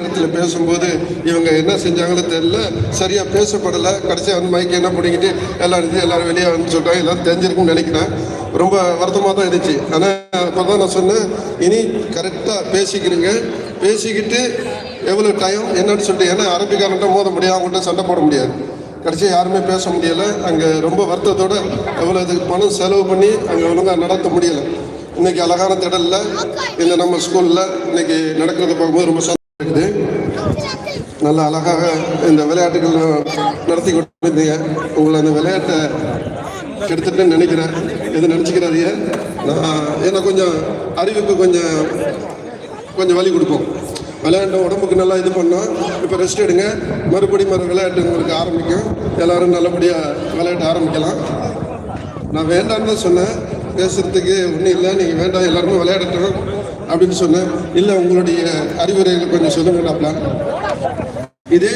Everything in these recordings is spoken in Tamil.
நேரத்தில் பேசும்போது இவங்க என்ன செஞ்சாங்களோ தெரியல. சரியாக பேசப்படலை. கடைசியாக வந்து மைக்கு என்ன பண்ணிக்கிட்டு எல்லாரும் எல்லாரும் வெளியே வந்து சொல்கிறாங்க எல்லாம் தெரிஞ்சிருக்குன்னு நினைக்கிறேன். ரொம்ப வருத்தமாக தான் இருந்துச்சு. ஆனால் அப்போ தான் நான் சொன்னேன் இனி கரெக்டாக பேசிக்கிறீங்க பேசிக்கிட்டு எவ்வளோ டைம் என்னன்னு சொல்லிட்டு ஏன்னா அரபிக்காரன்ட்ட மோத முடியாது. அவங்கள்ட்ட சண்டை போட முடியாது. கடைசியாக யாருமே பேச முடியலை. அங்கே ரொம்ப வருத்தத்தோட எவ்வளோ இதுக்கு பணம் செலவு பண்ணி அங்கே ஒழுங்காக நடத்த முடியலை. இன்றைக்கி அழகான திடலில் இந்த நம்ம ஸ்கூலில் இன்றைக்கி நடக்கிறத பார்க்கும்போது ரொம்ப இருக்குது. நல்ல அழகாக இந்த விளையாட்டுகள் நடத்தி கொடுத்தீங்க உங்களை அந்த விளையாட்டை கெடுத்துட்டு நினைக்கிறேன். எது நினச்சிக்கிறாதீங்க நான் ஏன்னா கொஞ்சம் அறிவுக்கு கொஞ்சம் கொஞ்சம் வலி கொடுப்போம். விளையாண்ட உடம்புக்கு நல்லா இது பண்ணோம். இப்போ ரெஸ்ட் எடுங்க. மறுபடியும் மறு விளையாட்டு உங்களுக்கு ஆரம்பிக்கும். எல்லாரும் நல்லபடியாக விளையாட்ட ஆரம்பிக்கலாம். நான் வேண்டாம்னு தான் சொன்னேன். பேசுகிறதுக்கு ஒன்றும் இல்லை. நீங்கள் வேண்டாம். எல்லாருமே விளையாடட்டும். அப்படின்னு சொன்னேன் இல்லை உங்களுடைய அறிவுரைகளை கொஞ்சம் சொல்லுங்களாப்ல இதே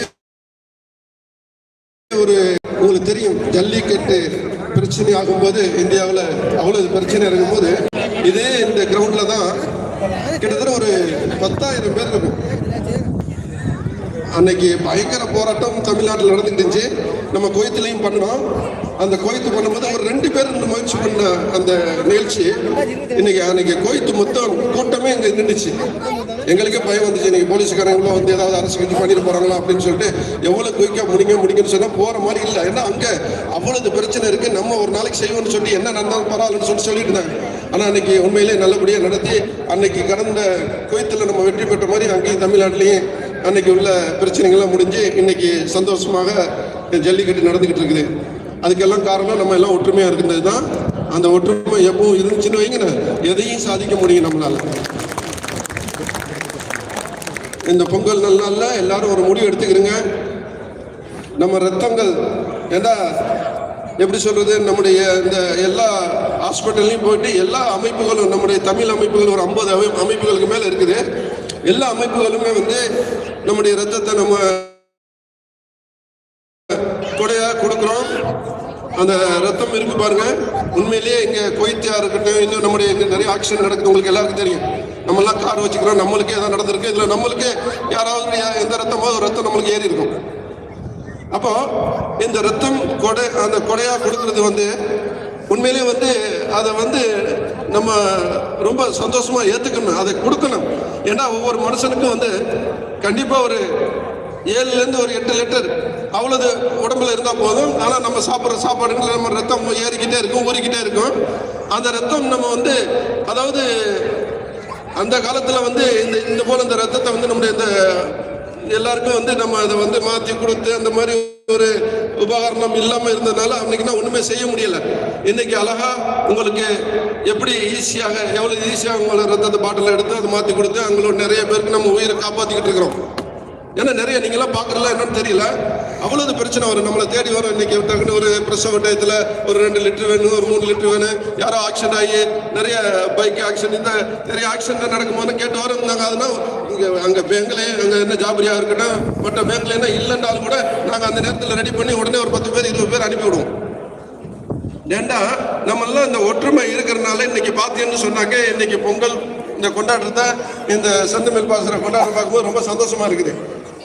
ஒரு உங்களுக்கு தெரியும் ஜல்லிக்கட்டு பிரச்சனை ஆகும்போது இந்தியாவில் அவ்வளோ பிரச்சனை இருக்கும்போது இதே இந்த கிரவுண்டில் தான் கிட்டத்தட்ட ஒரு பத்தாயிரம் பேர் இருக்கும். அன்னைக்கு பயங்கர போராட்டம் தமிழ்நாட்டில் நடந்துட்டு இருந்துச்சு. நம்ம கோயத்துலையும் பண்ணோம் அந்த கோயத்து பண்ணும்போது அவர் ரெண்டு பேர் முயற்சி பண்ண அந்த நிகழ்ச்சி. இன்னைக்கு அன்னைக்கு கோயத்து மொத்தம் கூட்டமே இங்கே நின்றுச்சு எங்களுக்கே பயம் வந்துச்சு. இன்னைக்கு போலீஸ்காரங்களும் வந்து ஏதாவது அரசு கட்சி பண்ணிட்டு போறாங்களா அப்படின்னு சொல்லிட்டு எவ்வளோ குயிக்காக முடிங்க முடிங்கன்னு சொன்னால் போகிற மாதிரி இல்லை. ஏன்னா அங்கே அவ்வளவு பிரச்சனை இருக்குது நம்ம ஒரு நாளைக்கு செய்வோம்னு சொல்லி என்ன நடந்தாலும் பரவாயில்லன்னு சொல்லி சொல்லிட்டு இருந்தாங்க. ஆனால் அன்னைக்கு உண்மையிலே நல்லபடியாக நடத்தி அன்னைக்கு கடந்த குவைத்துல நம்ம வெற்றி பெற்ற மாதிரி அங்கேயும் தமிழ்நாட்டிலையும் அன்னைக்கு உள்ள பிரச்சனைகள்லாம் முடிஞ்சு இன்னைக்கு சந்தோஷமாக ஜல்லிக்கட்டு நடந்துக்கிட்டு இருக்குது. அதுக்கெல்லாம் காரணம் நம்ம எல்லாம் ஒற்றுமையாக இருக்கின்றது தான் அந்த ஒற்றுமை எப்பவும் இருந்துச்சுன்னு வைங்க எதையும் சாதிக்க முடியும் நம்மளால. இந்த பொங்கல் நல்லா எல்லாரும் ஒரு முடிவு எடுத்துக்கிறீங்க நம்ம ரத்தங்கள் ஏண்டா எப்படி சொல்றது நம்முடைய இந்த எல்லா ஹாஸ்பிட்டல்லையும் போயிட்டு எல்லா அமைப்புகளும் நம்முடைய தமிழ் அமைப்புகள் ஒரு ஐம்பது அமைப்புகளுக்கு மேலே இருக்குது. எல்லா அமைப்புகளுமே வந்து நம்முடைய ரத்தத்தை நம்ம கொடையா கொடுக்குறோம் அந்த ரத்தம் இருக்கு பாருங்க. உண்மையிலேயே இங்க கொய்த்தியா இருக்கட்டும் இன்னும் நம்முடைய இங்க நிறைய ஆக்சிடென்ட் நடக்குது உங்களுக்கு எல்லாருக்கும் தெரியும். நம்ம எல்லாம் கார் வச்சுக்கிறோம் நம்மளுக்கே எதாவது நடந்திருக்கு. இதுல நம்மளுக்கு யாராவது எந்த ரத்தமோ ரத்தம் நம்மளுக்கு ஏறி இருக்கும். அப்போ இந்த ரத்தம் கொடை அந்த கொடையா கொடுக்கறது வந்து உண்மையிலேயே வந்து அதை வந்து நம்ம ரொம்ப சந்தோஷமா ஏத்துக்கணும் அதை கொடுக்கணும். ஏன்னா ஒவ்வொரு மனுஷனுக்கும் வந்து கண்டிப்பா ஒரு ஏழுலேருந்து ஒரு எட்டு லிட்டர் அவ்வளவு உடம்புல இருந்தால் போதும். ஆனால் நம்ம சாப்பிட்ற சாப்பாடுகள் நம்ம ரத்தம் ஏறிக்கிட்டே இருக்கும் ஊறிக்கிட்டே இருக்கும். அந்த ரத்தம் நம்ம வந்து அதாவது அந்த காலத்தில் வந்து இந்த இந்த போல் இந்த ரத்தத்தை வந்து நம்முடைய இந்த எல்லாருக்கும் வந்து நம்ம அதை வந்து மாற்றி கொடுத்து அந்த மாதிரி ஒரு உபகரணம் இல்லாமல் இருந்ததுனால அன்னைக்குன்னா ஒன்றுமே செய்ய முடியல. இன்னைக்கு அழகா உங்களுக்கு எப்படி ஈஸியாக எவ்வளோ ஈஸியாக உங்களை ரத்தத்தை பாட்டில் எடுத்து அதை மாற்றி கொடுத்து அவங்களோட நிறைய பேருக்கு நம்ம உயிரை காப்பாற்றிக்கிட்டு இருக்கிறோம். ஏன்னா நிறைய நீங்களாம் பார்க்கறல என்னன்னு தெரியல. அவ்வளவு பிரச்சனை வரும். நம்மளை தேடி வரும் இன்னைக்கு டக்குனு ஒரு பிரசவ டயத்தில் ஒரு ரெண்டு லிட்டர் வேணும் ஒரு மூணு லிட்டர் வேணும். யாரோ ஆக்சிடென்ட் ஆகி நிறைய பைக் ஆக்சிடென்ட் இந்த நிறைய ஆக்சிடென்ட் நடக்கும்போது கேட்டு வரோம் நாங்கள் அதனால் இங்கே அங்கே பேங்க்ல அங்கே என்ன ஜாபரியா இருக்கட்டும் மற்ற பேங்க்ல என்ன இல்லைன்றாலும் கூட நாங்கள் அந்த நேரத்தில் ரெடி பண்ணி உடனே ஒரு பத்து பேர் இருபது பேர் அனுப்பிவிடுவோம் ஏண்டா நம்மளாம் இந்த ஒற்றுமை இருக்கிறனால இன்னைக்கு பார்த்தீங்கன்னு சொன்னாக்க இன்னைக்கு பொங்கல் இந்த கொண்டாடுறத இந்த செந்தமில் பாசுற கொண்டாடுற பார்க்கும்போது ரொம்ப சந்தோஷமா இருக்குது.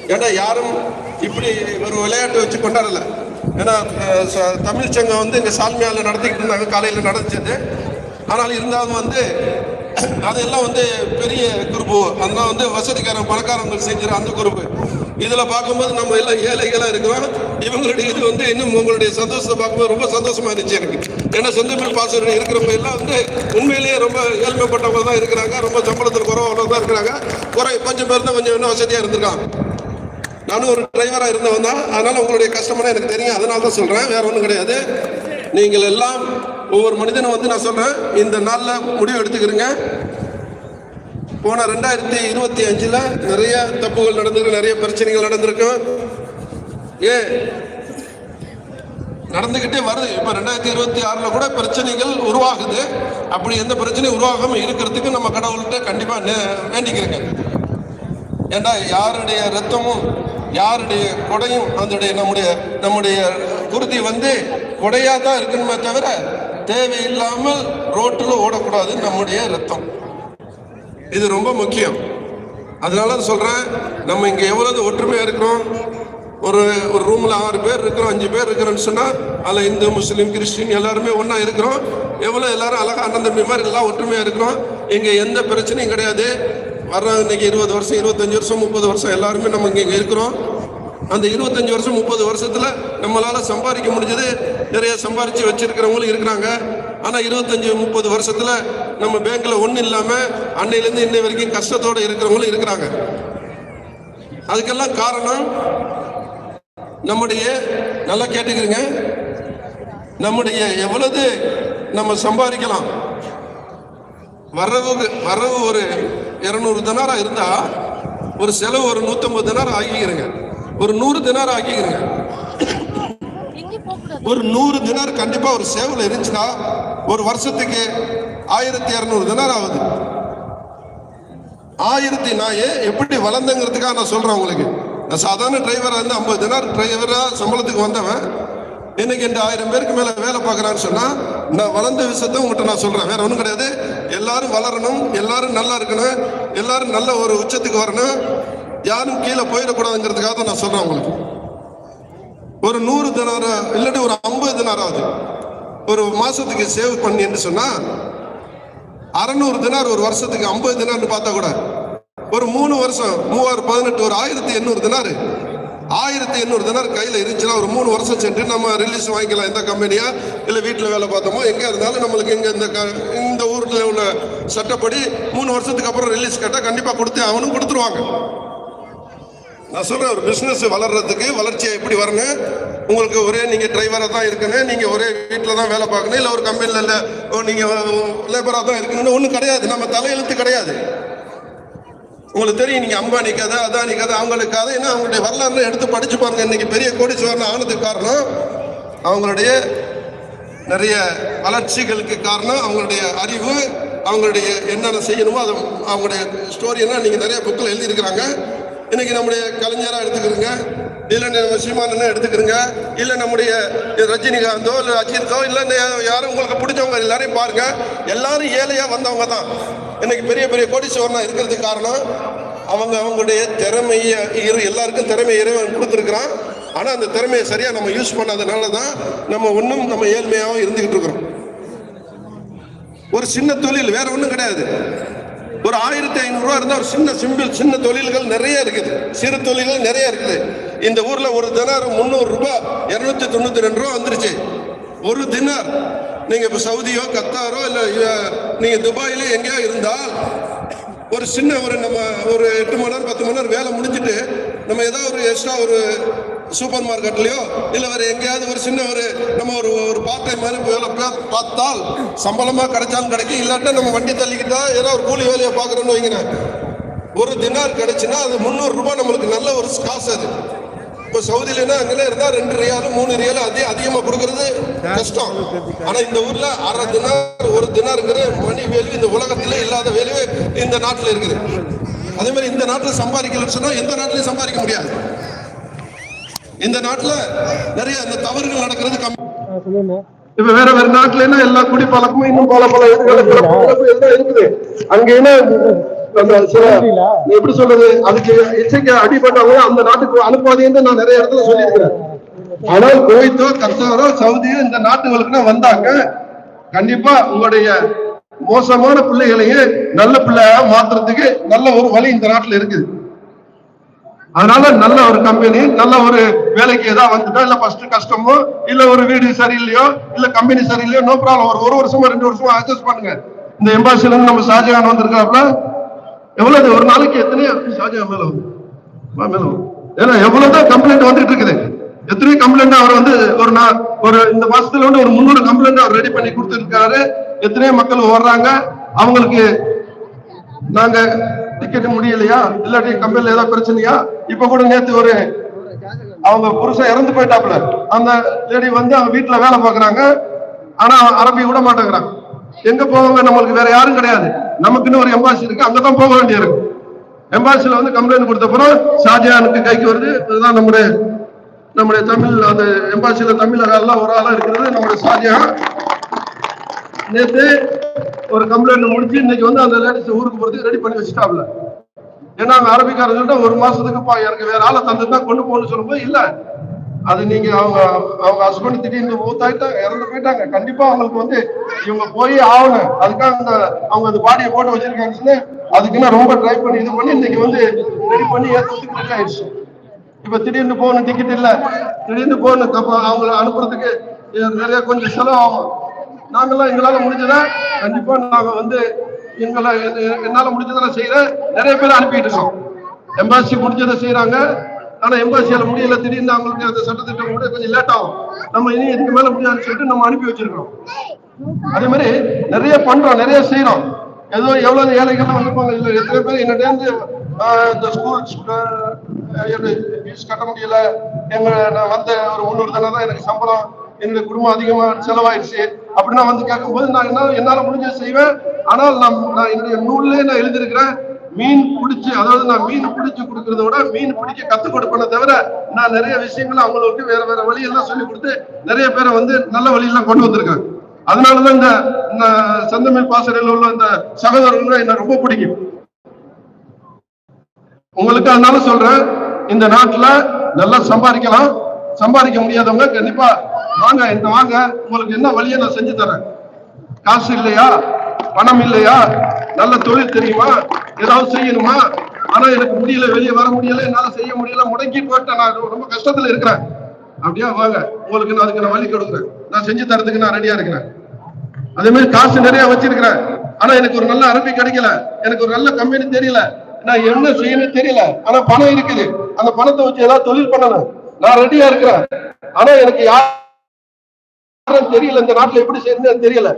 ஏன்னா யாரும் இப்படி ஒரு விளையாட்டு வச்சு கொண்டாடல? ஏன்னா ச- தமிழ் சங்கம் வந்து இங்கே சால்மியாவில் நடத்திக்கிட்டு இருந்தாங்க காலையில் நடந்துச்சது. ஆனால் இருந்தாலும் வந்து அதெல்லாம் வந்து பெரிய குரூப்பு அதெல்லாம் வந்து வசதிக்காரன் பணக்காரங்க செஞ்சுற அந்த குரூப்பு இதில் பார்க்கும்போது நம்ம எல்லாம் ஏழைகளாக இருக்கிறோம். இவங்களுடைய இது வந்து இன்னும் உங்களுடைய சந்தோஷத்தை பார்க்கும்போது ரொம்ப சந்தோஷமா இருந்துச்சு எனக்கு. ஏன்னா சொந்தமிழ் பாசனம் இருக்கிறவங்க எல்லாம் வந்து உண்மையிலேயே ரொம்ப ஏழ்மைப்பட்டவங்க தான் இருக்கிறாங்க. ரொம்ப சம்பளத்தில் குறவாக தான் இருக்கிறாங்க. குறை கொஞ்சம் பேர் தான் கொஞ்சம் இன்னும் வசதியாக இருந்திருக்காங்க. நானும் ஒரு டிரைவராக இருந்தவன் தான். அதனால உங்களுடைய கஷ்டமான எனக்கு தெரியும். அதனால தான் சொல்கிறேன் வேற ஒன்றும் கிடையாது. நீங்கள் எல்லாம் ஒவ்வொரு மனிதனும் வந்து நான் சொல்கிறேன் இந்த நாளில் முடிவு எடுத்துக்கிறீங்க. போன ரெண்டாயிரத்தி இருபத்தி அஞ்சில் நிறைய தப்புகள் நடந்திருக்கு. நிறைய பிரச்சனைகள் நடந்திருக்கும் ஏ நடந்துகிட்டே வருது. இப்ப ரெண்டாயிரத்தி இருபத்தி ஆறுல கூட பிரச்சனைகள் உருவாகுது. அப்படி எந்த பிரச்சனையும் உருவாகாம இருக்கிறதுக்கு நம்ம கடவுள்கிட்ட கண்டிப்பா வேண்டிக்கிறேங்க. ஏண்டா யாருடைய ரத்தமும் யாருடைய கொடையும் அதனுடைய நம்முடைய நம்முடைய குருதி வந்து கொடையாக தான் இருக்கணுமே தவிர தேவையில்லாமல் ரோட்டில் ஓடக்கூடாது நம்முடைய ரத்தம். இது ரொம்ப முக்கியம். அதனால சொல்கிறேன் நம்ம இங்கே எவ்வளவு ஒற்றுமையாக இருக்கிறோம்? ஒரு ஒரு ரூமில் ஆறு பேர் இருக்கிறோம் அஞ்சு பேர் இருக்கிறோம்னு சொன்னால் அதில் இந்து முஸ்லீம் கிறிஸ்டின் எல்லாருமே ஒன்றா இருக்கிறோம். எவ்வளோ எல்லாரும் அழகா அண்ணன் தம்பி மாதிரி எல்லாம் ஒற்றுமையாக இருக்கிறோம். இங்கே எந்த பிரச்சனையும் கிடையாது. வர்றாங்க. இன்னைக்கு இருபது வருஷம் இருபத்தஞ்சு வருஷம் முப்பது வருஷம் எல்லாருமே நம்ம இங்கே இருக்கிறோம். அந்த இருபத்தஞ்சு வருஷம் முப்பது வருஷத்துல நம்மளால சம்பாதிக்க முடிஞ்சது. நிறைய சம்பாதிச்சு வச்சிருக்கிறவங்களும் இருக்கிறாங்க. ஆனா இருபத்தஞ்சு முப்பது வருஷத்துல நம்ம பேங்க்ல ஒண்ணு இல்லாம அன்னையில இருந்து இன்னை வரைக்கும் கஷ்டத்தோட இருக்கிறவங்களும் இருக்கிறாங்க. அதுக்கெல்லாம் காரணம் நம்முடைய நல்லா கேட்டுக்கிறீங்க. நம்முடைய எவ்வளவு நம்ம சம்பாதிக்கலாம். வரவு வரவு ஒரு இருநூறு தினாரா இருந்தா ஒரு செலவு ஒரு நூத்தம்பது தினாரம் ஆக்கிக்கிறங்க ஒரு நூறு தினாரம் ஆக்கிக்கிறங்க ஒரு நூறு தினார் கண்டிப்பா ஒரு சேவல் இருந்துச்சுன்னா ஒரு வருஷத்துக்கு ஆயிரத்தி இரநூறு தினார் ஆகுது. ஆயிரத்தி ஏன் எப்படி வளர்ந்தங்கிறதுக்காக நான் சொல்றேன் உங்களுக்கு. நான் சாதாரண டிரைவரா இருந்து ஐம்பது தினார் டிரைவரா சம்பளத்துக்கு வந்தவன். இன்னைக்கு இந்த ஆயிரம் பேருக்கு மேல வேலை பார்க்கறான்னு சொன்னா நான் வளர்ந்த விஷயத்த உங்கள்கிட்ட நான் சொல்றேன். வேற ஒன்றும் கிடையாது. எல்லாரும் வளரணும் எல்லாரும் நல்லா இருக்கணும் எல்லாரும் நல்ல ஒரு உச்சத்துக்கு வரணும். யாரும் கீழே போயிடக்கூடாதுங்கிறதுக்காக தான் நான் சொல்றேன் உங்களுக்கு. ஒரு நூறு தினார இல்லாட்டி ஒரு ஐம்பது தினாராவது ஒரு மாசத்துக்கு சேவ் பண்ணின்னு சொன்னா அறநூறு தினார் ஒரு வருஷத்துக்கு ஐம்பது தினார்னு பார்த்தா கூட ஒரு மூணு வருஷம் மூவாயிரம் பதினெட்டு ஒரு ஆயிரத்தி எண்ணூறு தினார். ஆயிரத்தி எண்ணூறு தினார் கையில் இருந்துச்சுன்னா ஒரு மூணு வருஷம் சென்று நம்ம ரிலீஸ் வாங்கிக்கலாம். எந்த கம்பெனியா இல்லை வீட்டில் வேலை பார்த்தோமோ? எங்கே இருந்தாலும் நம்மளுக்கு இங்கே இந்த க- இந்த கோர்ட்டில் உள்ள சட்டப்படி மூணு வருஷத்துக்கு அப்புறம் ரிலீஸ் கேட்டால் கண்டிப்பாக கொடுத்து அவனும் கொடுத்துருவாங்க. நான் சொல்கிறேன் ஒரு பிஸ்னஸ் வளர்றதுக்கு வளர்ச்சியை எப்படி வரணும்? உங்களுக்கு ஒரே நீங்கள் டிரைவராக தான் இருக்கணும் நீங்கள் ஒரே வீட்டில் தான் வேலை பார்க்கணும் இல்லை ஒரு கம்பெனியில் இல்லை ஓ, லேபராக தான் இருக்கணும்னு ஒன்றும் கிடையாது. நம்ம தலையெழுத்து கிடையாது. உங்களுக்கு தெரியும் நீங்கள் அம்பானி கதை அதானி கதை அவங்களுக்கு கதை என்ன அவங்களுடைய வரலாறு எடுத்து படிச்சு பாருங்க இன்னைக்கு பெரிய கோடீஸ்வரன் ஆனதுக்கு காரணம் அவங்களுடைய நிறைய வளர்ச்சிகளுக்கு காரணம் அவங்களுடைய அறிவு அவங்களுடைய என்னென்ன செய்யணுமோ அதை அவங்களுடைய ஸ்டோரியெல்லாம் நீங்கள் நிறைய புக்கில் எழுதியிருக்கிறாங்க. இன்னைக்கு நம்முடைய கலைஞராக எடுத்துக்கிறோங்க இல்லை நம்ம சீமானன்னு எடுத்துக்கிறோங்க இல்லை நம்முடைய ரஜினிகாந்தோ இல்லை அஜித்தோ இல்லை யாரும் உங்களுக்கு பிடிச்சவங்க எல்லாரையும் பாருங்க. எல்லாரும் ஏழையாக வந்தவங்க தான். இன்னைக்கு பெரிய பெரிய கோடீஸ்வரனா இருக்கிறதுக்கு காரணம் அவங்க அவங்களுடைய திறமையை இரு எல்லாருக்கும் திறமை இறைவன் கொடுத்துருக்குறான். ஆனால் அந்த திறமையை சரியாக நம்ம யூஸ் பண்ணாதனால தான் நம்ம ஒன்றும் நம்ம ஏழ்மையாகவும் இருந்துக்கிட்டு இருக்கிறோம். ஒரு சின்ன தொழில் வேற ஒன்றும் கிடையாது. ஒரு ஆயிரத்தி ஐநூறுரூவா இருந்தால் ஒரு சின்ன சிம்பிள் சின்ன தொழில்கள் நிறைய இருக்குது. சிறு தொழில்கள் நிறைய இருக்குது. இந்த ஊரில் ஒரு தினார் முந்நூறு இரநூத்தி தொண்ணூற்றி தொண்ணூத்தி ரெண்டு ரூபா வந்துருச்சு. ஒரு தினார். நீங்கள் இப்போ சவுதியோ கத்தாரோ இல்லை நீங்கள் துபாயிலோ எங்கேயோ இருந்தால் ஒரு சின்ன ஒரு நம்ம ஒரு எட்டு மணி நேரம் பத்து மணி நேரம் வேலை முடிஞ்சிட்டு நம்ம ஏதோ ஒரு எக்ஸ்ட்ரா ஒரு சூப்பர் மார்க்கெட்லயோ இல்ல வேற எங்கேயாவது ஒரு சின்ன ஒரு நம்ம ஒரு ஒரு பார்ட் டைம் மாதிரி வேலை பார்த்தால் சம்பளமா கிடைச்சாலும் கிடைக்கும். இல்லாட்டா நம்ம வண்டி தள்ளிக்கிட்டா ஏதோ ஒரு கூலி வேலையை பார்க்குறோன்னு வைங்க ஒரு தினார் கிடைச்சுன்னா அது முந்நூறு ரூபாய் நம்மளுக்கு நல்ல ஒரு காசு அது. இப்போ சவுதியிலனா அங்கே இருந்தா ரெண்டு ரியாலும் மூணு ரியாலும் அதே அதிகமா கொடுக்கறது கஷ்டம். ஆனா இந்த ஊர்ல அரை தினார் ஒரு தினாருங்கிற மணி வேல்யூ இந்த உலகத்துல இல்லாத வேல்யூ இந்த நாட்டுல இருக்குது. அதே மாதிரி இந்த நாட்டுல சம்பாதிக்கலன்னு சொன்னா எந்த நாட்டிலையும் சம்பாதிக்க முடியாது. இந்த நாட்டுல நிறைய இந்த தவறுகள் நடக்கிறது கம்மி இப்ப வேற வேற நாட்டுல என்ன எல்லா குடி பழக்கமும் இன்னும் பல பல எல்லாம் இருக்குது. அங்க என்ன எப்படி சொல்றது? அதுக்கு எச்சரிக்கை அடிபட்டவங்க அந்த நாட்டுக்கு அனுப்பாதீங்கன்னு நான் நிறைய இடத்துல சொல்லியிருக்கிறேன். ஆனால் குவைத்தோ கத்தாரோ சவுதியோ இந்த நாட்டுகளுக்கு வந்தாங்க. கண்டிப்பா உங்களுடைய மோசமான பிள்ளைகளையும் நல்ல பிள்ளையா மாத்துறதுக்கு நல்ல ஒரு வழி இந்த நாட்டுல இருக்குது. அதனால நல்ல ஒரு கம்பெனி நல்ல ஒரு வேலைக்கு ஏதாவது வந்துட்டா இல்ல ஃபர்ஸ்ட் கஷ்டமோ இல்ல ஒரு வீடு சரியில்லையோ இல்ல கம்பெனி சரியில்லையோ நோ ப்ராப்ளம் ஒரு ஒரு வருஷமா ரெண்டு வருஷமா அட்ஜஸ்ட் பண்ணுங்க. இந்த எம்பாசில இருந்து நம்ம ஷாஜகான் வந்திருக்காப்ல எவ்வளவு ஒரு நாளைக்கு எத்தனையோ ஷாஜகான் மேல வந்து மேல வரும். ஏன்னா எவ்வளவுதான் கம்ப்ளைண்ட் வந்துட்டு இருக்குது. எத்தனையோ கம்ப்ளைண்ட் அவர் வந்து ஒரு நாள் ஒரு இந்த மாசத்துல வந்து ஒரு முந்நூறு கம்ப்ளைண்ட் அவர் ரெடி பண்ணி கொடுத்துருக்காரு. எத்தனையோ மக்கள் வர்றாங்க அவங்களுக்கு நாங்க டிக்கெட் முடியலையா? இல்லாட்டி கம்பெனில ஏதாவது பிரச்சனையா? இப்ப கூட நேத்து ஒரு அவங்க புருஷன் இறந்து போயிட்டாப்ல அந்த லேடி வந்து அவங்க வீட்டுல வேலை பாக்குறாங்க ஆனா அரபி விட மாட்டேங்கிறாங்க. எங்க போவாங்க? நம்மளுக்கு வேற யாரும் கிடையாது. நமக்குன்னு ஒரு எம்பாசி இருக்கு. அங்கதான் போக வேண்டியிருக்கு எம்பாசில வந்து கம்ப்ளைண்ட் கொடுத்த அப்புறம் ஷாஜகானுக்கு கைக்கு வருது. இதுதான் நம்முடைய நம்முடைய தமிழ் அந்த எம்பாசியில தமிழக எல்லாம் ஒரு ஆளா இருக்கிறது. நம்முடைய ஷாஜகான் நேத்து ஒரு கம்ப்ளைண்ட் முடிச்சு இன்னைக்கு வந்து அந்த லேடிஸ் ஊருக்கு போறதுக்கு ரெடி பண்ணி வச்சுட்டாப்ல. ஏன்னா அவங்க அரபிக்காரங்கள்ட்ட ஒரு மாசத்துக்குப்பா எனக்கு வேற ஆளை தந்து தான் கொண்டு போகணும்னு சொல்லும்போது இல்ல. அது நீங்க அவங்க அவங்க ஹஸ்பண்ட் திடீர்னு ஊத்தாயிட்டாங்க இறந்து போயிட்டாங்க. கண்டிப்பா அவங்களுக்கு வந்து இவங்க போய் ஆகணும். அதுக்காக அந்த அவங்க அந்த பாடியை போட்டு வச்சிருக்காங்கன்னு அதுக்குன்னா ரொம்ப ட்ரை பண்ணி இது பண்ணி இன்னைக்கு வந்து ரெடி பண்ணி ஏற்றுறதுக்கு ரெடி ஆயிடுச்சு. இப்ப திடீர்னு போகணும் டிக்கெட் இல்ல. திடீர்னு போகணும் அப்ப அவங்கள அனுப்புறதுக்கு நிறைய கொஞ்சம் செலவு ஆகும் நாங்கெல்லாம் எங்களால முடிஞ்சதா கண்டிப்பா நாங்க வந்து எங்களை எ- என்னால முடிஞ்சதை நான் நிறைய பேர் அனுப்பிட்டு இருக்கோம். எம்பாசி முடிஞ்சதை செய்யறாங்க ஆனா எம்பாசியால முடியல திடீர்னு அவங்களுக்கு அந்த சட்டத்திட்டம் கூட கொஞ்சம் லேட் ஆகும். நம்ம இனி இதுக்கு மேல முடியாதுன்னு சொல்லிட்டு நம்ம அனுப்பி வச்சிருக்கோம் அதே மாதிரி நிறைய பண்றோம் நிறைய செய்யறோம் ஏதோ எவ்வளவு ஏழைகள்லாம் வந்திருப்பாங்க இல்ல எத்தனை பேர் என்னிட்ட இந்த ஸ்கூல்ஸ் ஃபீஸ் கட்ட முடியல. எங்க நான் வந்த ஒரு முன்னூறு தானே தான் எனக்கு சம்பளம் என்னுடைய குடும்பம் அதிகமா செலவாயிடுச்சு. அப்படி நான் வந்து கேட்கும்போது நான் என்ன என்னால முடிஞ்ச செய்வேன். ஆனால் நான் நான் என்னுடைய நூல்லே நான் எழுதியிருக்கிறேன். மீன் பிடிச்சி அதாவது நான் மீன் பிடிச்சி கொடுக்கறத விட மீன் பிடிக்க கத்துக் கொடுப்பேன தவிர நான் நிறைய விஷயங்கள் அவங்களுக்கு வேற வேற வழியெல்லாம் சொல்லி கொடுத்து நிறைய பேரை வந்து நல்ல வழியெல்லாம் கொண்டு வந்திருக்கேன் அதனாலதான் இந்த இந்த பாசறையில் உள்ள இந்த சகோதரர்கள் என்ன ரொம்ப பிடிக்கும். உங்களுக்கு அதனால சொல்றேன் இந்த நாட்டுல நல்லா சம்பாதிக்கலாம். சம்பாதிக்க முடியாதவங்க கண்டிப்பா வாங்க இந்த வாங்க. உங்களுக்கு என்ன வழியை நான் செஞ்சு தரேன். காசு இல்லையா? பணம் இல்லையா? நல்ல தொழில் தெரியுமா? ஏதாவது செய்யணுமா? ஆனா எனக்கு முடியல வெளியே வர முடியல என்னால செய்ய முடியல முடங்கி போயிட்டேன். நான் ரொம்ப கஷ்டத்துல இருக்கிறேன். அப்படியா? வாங்க. உங்களுக்கு நான் அதுக்கு நான் வழி கொடுக்குறேன். நான் செஞ்சு தரதுக்கு நான் ரெடியா இருக்கிறேன். அதே மாதிரி காசு நிறைய வச்சிருக்கிறேன். ஆனா எனக்கு ஒரு நல்ல அரபி கிடைக்கல. எனக்கு ஒரு நல்ல கம்பெனி தெரியல. நான் என்ன செய்யணும் தெரியல. ஆனா பணம் இருக்குது. அந்த பணத்தை வச்சு ஏதாவது தொழில் பண்ணணும். நான் ரெடியா இருக்கிறேன். ஆனா எனக்கு யாரும் தெரியல. இந்த நாட்டுல எப்படி செய்யறதுன்னு தெரியல.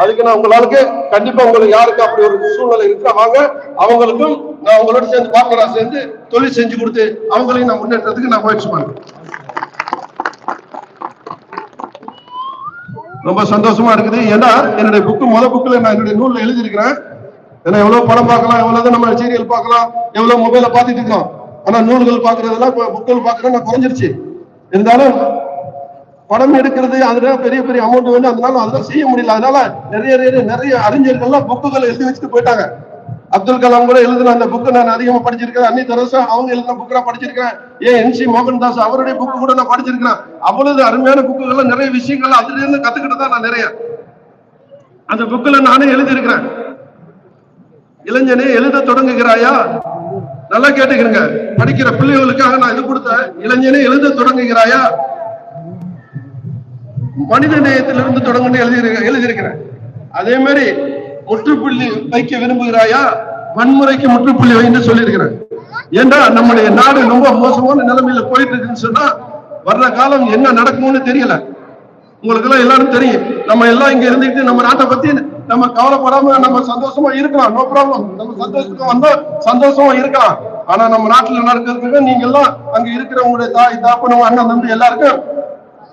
அதுக்கு நான் உங்களுக்கு கண்டிப்பா உங்களுக்கு யாருக்கு அப்படி ஒரு சூழ்நிலை இருக்கிற வாங்க அவங்களுக்கும் நான் அவங்களோட சேர்ந்து பாப்பரா சேர்ந்து தொழில் செஞ்சு கொடுத்து அவங்களையும் நான் முன்னேற்றத்துக்கு நான் முயற்சி பண்றேன். ரொம்ப சந்தோஷமா இருக்குது. ஏன்னா என்னுடைய புக்கு முத புக்கில் நான் என்னுடைய நூல்ல எழுதியிருக்கிறேன். ஏன்னா எவ்வளவு படம் பார்க்கலாம் எவ்வளவு நம்ம சீரியல் பார்க்கலாம் எவ்வளவு மொபைல பார்த்துட்டு இருக்கோம். ஆனா நூல்கள் பாக்குறதெல்லாம் இப்ப புக்கள் பாக்குறது குறைஞ்சிருச்சு. இருந்தாலும் படம் எடுக்கிறது அதுல பெரிய பெரிய அமௌண்ட் வந்து அதனால அதெல்லாம் செய்ய முடியல. அதனால நிறைய நிறைய நிறைய அறிஞர்கள்லாம் புக்குகள் எழுதி வச்சுட்டு போயிட்டாங்க. அப்துல் கலாம் கூட எழுதின அந்த புக்கு நான் அதிகமா படிச்சிருக்கேன் அன்னி தெரசா அவங்க எழுதின புக்கு நான் படிச்சிருக்கேன் ஏன் என் சி மோகன்தாஸ் அவருடைய புக்கு கூட நான் படிச்சிருக்கிறேன். அவ்வளவு அருமையான புக்குகள்லாம் நிறைய விஷயங்கள் அதுல இருந்து கத்துக்கிட்டு தான் நான் நிறைய அந்த புக்குல நானே எழுதியிருக்கிறேன். இளைஞனே எழுத தொடங்குகிறாயா? நல்லா கேட்டுக்கிறங்க படிக்கிற பிள்ளைகளுக்காக நான் இது கொடுத்தேன். இளைஞனே எழுத தொடங்குகிறாயா? மனித நேயத்திலிருந்து தொடங்குன்னு எழுதி எழுதியிருக்கிறேன். அதே மாதிரி முற்றுப்புள்ளி வைக்க விரும்புகிறாயா? வன்முறைக்கு முற்றுப்புள்ளி வைன்னு சொல்லியிருக்கிறேன். ஏண்டா நம்முடைய நாடு ரொம்ப மோசமான நிலைமையில போயிட்டு இருக்குன்னு சொன்னா வர்ற காலம் என்ன நடக்கும்னு தெரியல. உங்களுக்கு எல்லாம் எல்லாரும் தெரியும். நம்ம எல்லாம் இங்க இருந்துட்டு நம்ம நாட்டை பத்தி நம்ம கவலைப்படாம நம்ம சந்தோஷமா இருக்கலாம். நோ ப்ராப்ளம் நம்ம சந்தோஷத்துக்கு வந்தா சந்தோஷமா இருக்கலாம். ஆனா நம்ம நாட்டுல நடக்கிறதுக்கு நீங்க எல்லாம் அங்க இருக்கிற உங்களுடைய தாய் தாப்பனும் அண்ணன் தம்பி எல்லாருக்கும்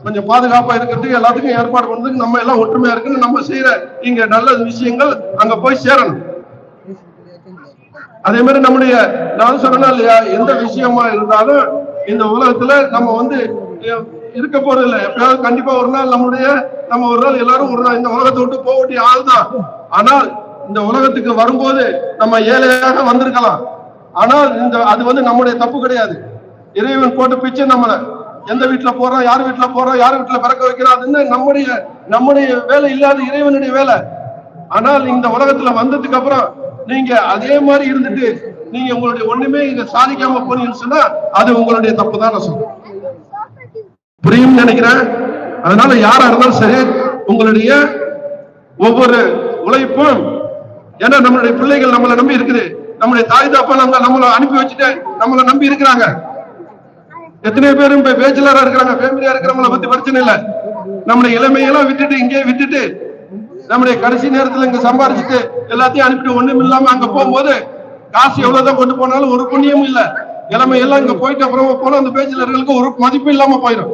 கொஞ்சம் பாதுகாப்பா இருக்கிறதுக்கு எல்லாத்துக்கும் ஏற்பாடு பண்றதுக்கு நம்ம எல்லாம் ஒற்றுமையா இருக்குன்னு நம்ம செய்யற இங்க நல்ல விஷயங்கள் அங்க போய் சேரணும். அதே மாதிரி நம்முடைய நான் சொன்னா இல்லையா எந்த விஷயமா இருந்தாலும் இந்த உலகத்துல நம்ம வந்து இருக்க போறது இல்லை எப்பயாவது கண்டிப்பா ஒரு நாள் நம்முடைய நம்ம ஒரு நாள் எல்லாரும் ஒரு நாள் இந்த உலகத்தை விட்டு போக வேண்டிய ஆள் தான். ஆனால் இந்த உலகத்துக்கு வரும்போது நம்ம ஏழையாக வந்திருக்கலாம். ஆனால் இந்த அது வந்து நம்முடைய தப்பு கிடையாது. இறைவன் போட்டு பிச்சு நம்மளை எந்த வீட்டுல போறோம் யார் வீட்டுல போறோம் யார் வீட்டுல பிறக்க வைக்கிறோம் அதுன்னு நம்முடைய நம்முடைய வேலை இல்லாத இறைவனுடைய வேலை. ஆனால் இந்த உலகத்துல வந்ததுக்கு அப்புறம் நீங்க அதே மாதிரி இருந்துட்டு நீங்க உங்களுடைய ஒண்ணுமே இங்க சாதிக்காம போனீங்கன்னு சொன்னா அது உங்களுடைய தப்பு தான் நான் சொல்றேன். நினைக்கிறேன். அதனால யாரா இருந்தாலும் சரி உங்களுடைய ஒவ்வொரு உழைப்பும் ஏன்னா நம்மளுடைய பிள்ளைகள் நம்மளை நம்பி இருக்குது. நம்மளுடைய தாய் தாப்பா நம்ம நம்மளை அனுப்பி வச்சுட்டு நம்மளை நம்பி இருக்கிறாங்க. எத்தனை பேரும் இப்ப பேச்சலரா இருக்கிறாங்க ஃபேமிலியா இருக்கிறவங்கள பத்தி பிரச்சனை இல்ல. நம்முடைய இளமையெல்லாம் விட்டுட்டு இங்கே விட்டுட்டு நம்முடைய கடைசி நேரத்துல இங்க சம்பாரிச்சுட்டு எல்லாத்தையும் அனுப்பிட்டு ஒண்ணும் இல்லாம அங்க போகும்போது காசு எவ்வளவுதான் கொண்டு போனாலும் ஒரு புண்ணியமும் இல்ல. நிலைமை எல்லாம் இங்க போயிட்டு அப்புறமா போல அந்த பேச்சுலர்களுக்கு ஒரு மதிப்பு இல்லாம போயிடும்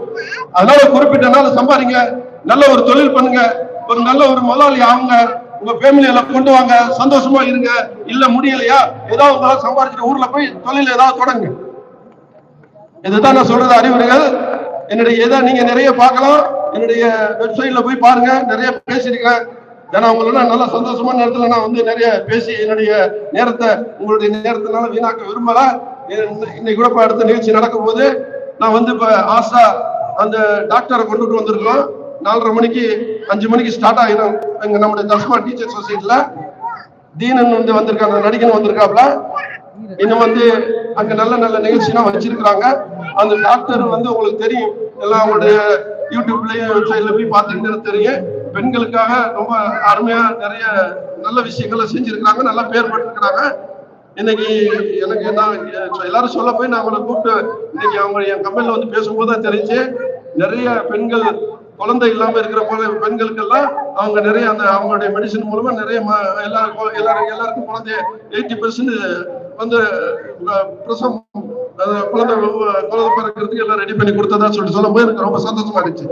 அதனால குறிப்பிட்ட நாள் சம்பாதிங்க நல்ல ஒரு தொழில் பண்ணுங்க ஒரு நல்ல ஒரு முதலாளி ஆகுங்க உங்க ஃபேமிலியில கொண்டு வாங்க சந்தோஷமா இருங்க இல்ல முடியலையா ஏதாவது உங்களால சம்பாதிச்சுட்டு ஊர்ல போய் தொழில் ஏதாவது தொடங்க. இதுதான் நான் சொல்றது அறிவுரைகள். என்னுடைய இதை நீங்க நிறைய பார்க்கலாம். என்னுடைய வெப்சைட்ல போய் பாருங்க. நிறைய பேசியிருக்கேன். ஏன்னா உங்களெல்லாம் நல்ல சந்தோஷமான நேரத்துல நான் வந்து நிறைய பேசி என்னுடைய நேரத்தை உங்களுடைய நேரத்தினால வீணாக்க விரும்பல. இன்னைக்கு கூட இப்ப அடுத்த நிகழ்ச்சி நடக்கும் போது நான் வந்து இப்ப ஆசா அந்த டாக்டரை கொண்டுட்டு வந்திருக்கோம். நாலரை மணிக்கு அஞ்சு மணிக்கு ஸ்டார்ட் ஆகிடும். எங்க நம்முடைய தஸ்மா டீச்சர் சொசைட்டில தீனன் வந்து வந்திருக்காங்க நடிகன் வந்திருக்காப்ல. இன்னும் வந்து அங்க நல்ல நல்ல நிகழ்ச்சிலாம் வச்சிருக்கிறாங்க. அந்த டாக்டர் வந்து உங்களுக்கு தெரியும். எல்லாம் அவங்களுடைய யூடியூப்லயும் வெப்சைட்ல போய் பார்த்துக்கிட்டு தெரியும். பெண்களுக்காக ரொம்ப அருமையா நிறைய நல்ல விஷயங்களை செஞ்சிருக்கிறாங்க. நல்லா பேர் பெற்றிருக்கிறாங்க இன்னைக்கு எனக்கு நான் எல்லாரும் சொல்ல போய் நான் அவங்களை கூப்பிட்டு இன்னைக்கு அவங்க என் கம்பெனில வந்து பேசும்போது தான் தெரிஞ்சு நிறைய பெண்கள் குழந்தை இல்லாம இருக்கிற போல பெண்களுக்கெல்லாம் அவங்க நிறைய அந்த அவங்களுடைய மெடிசன் மூலமா நிறைய ம- எல்லாருக்கும் எல்லாரும் எல்லாருக்கும் குழந்தைய எயிட்டி பெர்சன்ட் வந்து பிரசவம் குழந்தை குழந்தை பிறக்கிறதுக்கு எல்லாம் ரெடி பண்ணி கொடுத்ததா சொல்லிட்டு சொல்லும்போது எனக்கு ரொம்ப சந்தோஷமா இருந்துச்சு.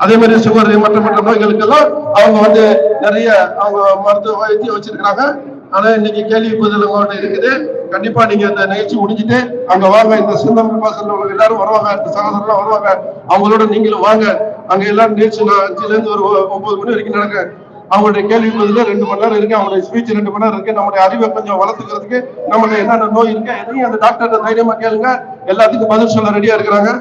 அதே மாதிரி சுகர் மற்ற மற்ற நோய்களுக்கெல்லாம் அவங்க வந்து நிறைய அவங்க மருத்துவ வைத்தியம் வச்சிருக்கிறாங்க. ஆனா இன்னைக்கு கேள்வி பதில் இருக்குது. கண்டிப்பா நீங்க அந்த நிகழ்ச்சி முடிஞ்சுட்டு அங்க வாங்க. இந்த சிந்தம் பாசல்ல உள்ள எல்லாரும் வருவாங்க. இந்த சகோதரர்லாம் வருவாங்க. அவங்களோட நீங்களும் வாங்க. அங்க எல்லாரும் நிகழ்ச்சி அஞ்சுல இருந்து ஒரு ஒன்பது மணி வரைக்கும் நடக்க. அவங்களுடைய கேள்வி பதில ரெண்டு மணி நேரம் இருக்கு. அவங்களுடைய ஸ்பீச் ரெண்டு மணி நேரம் இருக்கு. நம்மளுடைய அறிவை கொஞ்சம் வளர்த்துக்கிறதுக்கு நம்மளுடைய என்னென்ன நோய் இருக்கு எதையும் அந்த டாக்டர் தைரியமா கேளுங்க. எல்லாத்துக்கும் பதில் சொல்ல ரெடியா இருக்கிறாங்க.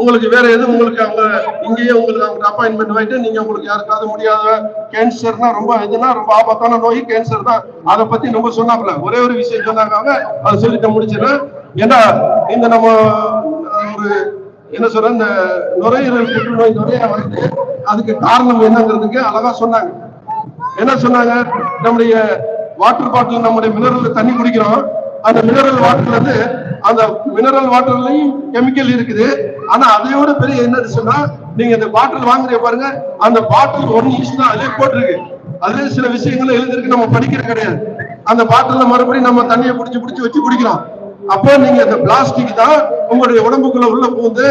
உங்களுக்கு வேற எதுவும் உங்களுக்கு அவங்க இங்கேயே உங்களுக்கு அவங்க அப்பாயின்மெண்ட் வாங்கிட்டு நீங்க உங்களுக்கு யாருக்காவது முடியாத கேன்சர்னா ரொம்ப இதுனா ரொம்ப ஆபத்தான நோய் கேன்சர் தான். அதை பத்தி ரொம்ப சொன்னாப்ல ஒரே ஒரு விஷயம் சொன்னாங்க அவங்க அதை சொல்லிட்டு முடிச்சிடறேன். ஏன்னா இந்த நம்ம ஒரு என்ன சொல்ற இந்த நுரையீரல் புற்றுநோய் நிறைய வந்து அதுக்கு காரணம் என்னங்கிறதுக்கு அழகா சொன்னாங்க. என்ன சொன்னாங்க? நம்முடைய வாட்டர் பாட்டில் நம்முடைய மினரல் தண்ணி குடிக்கிறோம். அந்த மினரல் வாட்டர்ல இருந்து அந்த மினரல் வாட்டர்லயும் கெமிக்கல் இருக்குது. ஆனா அதையோட பெரிய என்னன்னு சொன்னா நீங்க இந்த பாட்டில் வாங்குறீங்க பாருங்க அந்த பாட்டில் ஒன் இன்ச் தான் அதே போட்டிருக்கு. அதுல சில விஷயங்கள் எழுதிருக்கு நம்ம படிக்கிற கிடையாது. அந்த பாட்டில்ல மறுபடியும் நம்ம தண்ணியை பிடிச்சி பிடிச்சி வச்சு குடிக்கிறோம் அப்போ நீங்க இந்த பிளாஸ்டிக் தான் உங்களுடைய உடம்புக்குள்ள உள்ள புகுந்து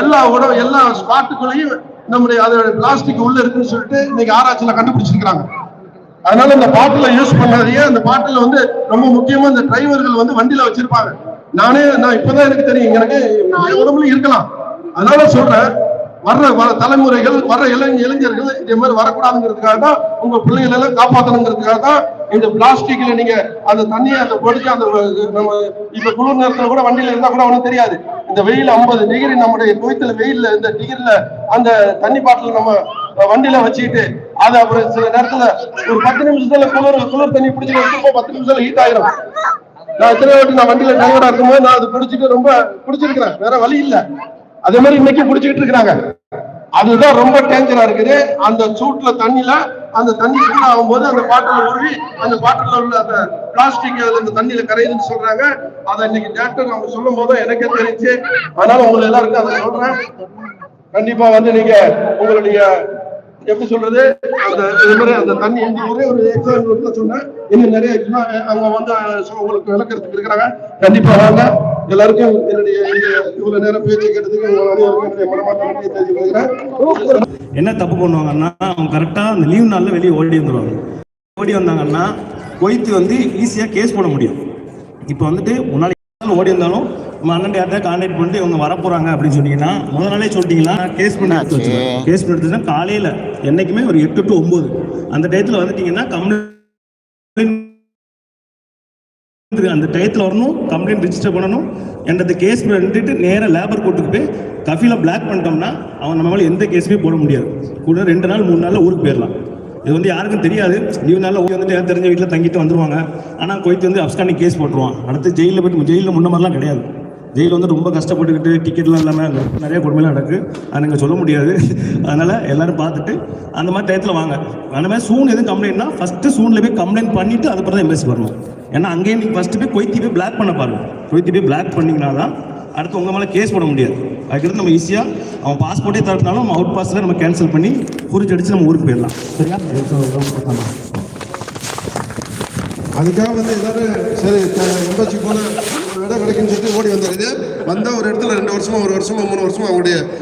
எல்லா உடம்பு எல்லா ஸ்பாட்டுக்குள்ளயும் நம்முடைய அதோட பிளாஸ்டிக் உள்ள இருக்குன்னு சொல்லிட்டு இன்னைக்கு ஆராய்ச்சியில கண்டுபிடிச்சிருக்காங்க அதனால இந்த பாட்டில யூஸ் பண்ணாதீங்க. அந்த பாட்டில வந்து ரொம்ப முக்கியமா இந்த டிரைவர்கள் வந்து வண்டியில வச்சிருப்பாங்க. நானே நான் இப்பதான் எனக்கு தெரியும். எனக்கு உடம்புல இருக்கலாம். அதனால சொல்றேன் வர்ற வர தலைமுறைகள் வர்ற இளைஞ இளைஞர்கள் இதே மாதிரி வரக்கூடாதுங்கிறதுக்காக தான் உங்க பிள்ளைகள் எல்லாம் காப்பாத்தணுங்கிறதுக்காக தான் இந்த பிளாஸ்டிக்ல நீங்க அந்த தண்ணியை அந்த பொடிச்சு அந்த நம்ம இப்ப குளிர் நேரத்துல கூட வண்டியில இருந்தா கூட ஒண்ணும் தெரியாது. இந்த வெயில் 50 டிகிரி நம்முடைய குவைத்துல வெயில்ல இந்த டிகிரில அந்த தண்ணி பாட்டில் நம்ம வண்டியில வச்சுக்கிட்டு அது அப்புறம் சில நேரத்துல ஒரு பத்து நிமிஷத்துல குளிர் குளிர் தண்ணி பிடிச்சி வச்சுப்போ பத்து நிமிஷத்துல ஹீட் ஆயிரும். நான் எத்தனை வாட்டி நான் வண்டியில டிரைவரா இருக்கும்போது நான் அது பிடிச்சிட்டு ரொம்ப பிடிச்சிருக்கிறேன் வேற வழி இல்ல. அதே மாதிரி இன்னைக்கு பிடிச்சிட்டு இருக்கிறாங்க. அதுதான் ரொம்ப டேஞ்சரா இருக்குது. அந்த சூட்ல தண்ணில அந்த தண்ணி ஃபுல் ஆகும்போது அந்த பாட்டில் உருவி அந்த பாட்டில் உள்ள அந்த பிளாஸ்டிக் அதுல அந்த தண்ணியில கரையுதுன்னு சொல்றாங்க. அதை இன்னைக்கு டாக்டர் அவங்க சொல்லும் போது எனக்கே தெரிஞ்சு அதனால உங்களுக்கு எல்லாருக்கும் அதை சொல்றேன். கண்டிப்பா வந்து நீங்க உங்களுடைய எப்படி சொல்றது? அந்த இது மாதிரி அந்த தண்ணி ஒரே ஒரு எக்ஸாம்பிள் சொன்னேன் இன்னும் நிறைய அவங்க வந்து உங்களுக்கு விளக்கறதுக்கு இருக்கிறாங்க. கண்டிப்பா வாங்க. எல்லாருக்கும் என்னுடைய இவ்வளவு நேரம் பேச்சு கேட்டதுக்கு என்னுடைய நன்றியை என்ன தப்பு பண்ணுவாங்கன்னா அவங்க கரெக்டாக அந்த லீவ் நாளில் வெளியே ஓடி வந்துடுவாங்க ஓடி வந்தாங்கன்னா கொய்த்து வந்து ஈஸியாக கேஸ் போட முடியும். இப்போ வந்துட்டு முன்னாடி ஓடி வந்தாலும் நம்ம அண்ணன் யார்ட்ட கான்டாக்ட் பண்ணிட்டு இவங்க வர போறாங்க அப்படின்னு சொன்னீங்கன்னா முதல் நாளே சொல்லிட்டீங்களா? கேஸ் பண்ணி எடுத்து வச்சுருவேன். கேஸ் பண்ணி எடுத்துச்சுன்னா காலையில் என்னைக்குமே ஒரு எட்டு டு ஒம்பது அந்த டயத்தில் வந்துட்டீங்கன்னா கம்ப்ளைண்ட் அந்த டயத்தில் வரணும் கம்ப்ளைண்ட் ரிஜிஸ்டர் பண்ணணும். என்றது கேஸ் பண்ணிட்டு நேராக லேபர் கோர்ட்டுக்கு போய் கஃபீல பிளாக் பண்ணிட்டோம்னா அவன் நம்ம மேலே எந்த கேஸுமே போட முடியாது. கூட ரெண்டு நாள் மூணு நாளில் ஊருக்கு போயிடலாம். இது வந்து யாருக்கும் தெரியாது. லீவ் நாளில் ஓடி வந்துட்டு யாரும் தெரிஞ்ச வீட்டில் தங்கிட்டு வந்துருவாங்க. ஆனால் கொய்த்து வந்து அப்ஸ்காண்டிங் கேஸ் போட்டுருவான். அடுத்து ஜெயிலில் போயிட்டு ஜெயிலில் முன்ன மாதிரிலாம் கிடையாது. ஜெயில் வந்து ரொம்ப கஷ்டப்பட்டுக்கிட்டு டிக்கெட்லாம் இல்லாமல் நிறைய கொடுமைலாம் நடக்கு. அது நீங்கள் சொல்ல முடியாது. அதனால் எல்லாரும் பார்த்துட்டு அந்த மாதிரி டயத்தில் வாங்க. அந்த மாதிரி சூன் எதுவும் கம்ப்ளைண்ட்னா ஃபஸ்ட்டு சூனில் போய் கம்ப்ளைண்ட் பண்ணிவிட்டு அதுக்கப்புறம் தான் எம்எஸ்சி வரணும். ஏன்னா அங்கேயே நீங்கள் ஃபஸ்ட்டு போய் கொய்த்தி போய் பிளாக் பண்ண பாருங்க. கொய்த்தி போய் பிளாக் பண்ணிங்கன்னா தான் அடுத்து உங்கள் மேலே கேஸ் போட முடியாது. அதுக்கு நம்ம ஈஸியாக அவன் பாஸ்போர்ட்டே தரப்பினாலும் நம்ம அவுட் பாஸில் நம்ம கேன்சல் பண்ணி குறிச்சடிச்சு நம்ம ஊருக்கு போயிடலாம். சரியா? அதுக்காக வந்து எல்லாரும் சரி எம்பாசி போனால் இடம் கிடைக்குன்னு சொல்லிட்டு ஓடி வந்துருது வந்த ஒரு இடத்துல ரெண்டு வருஷமா ஒரு வருஷமா மூணு வருஷமா அவங்களுடைய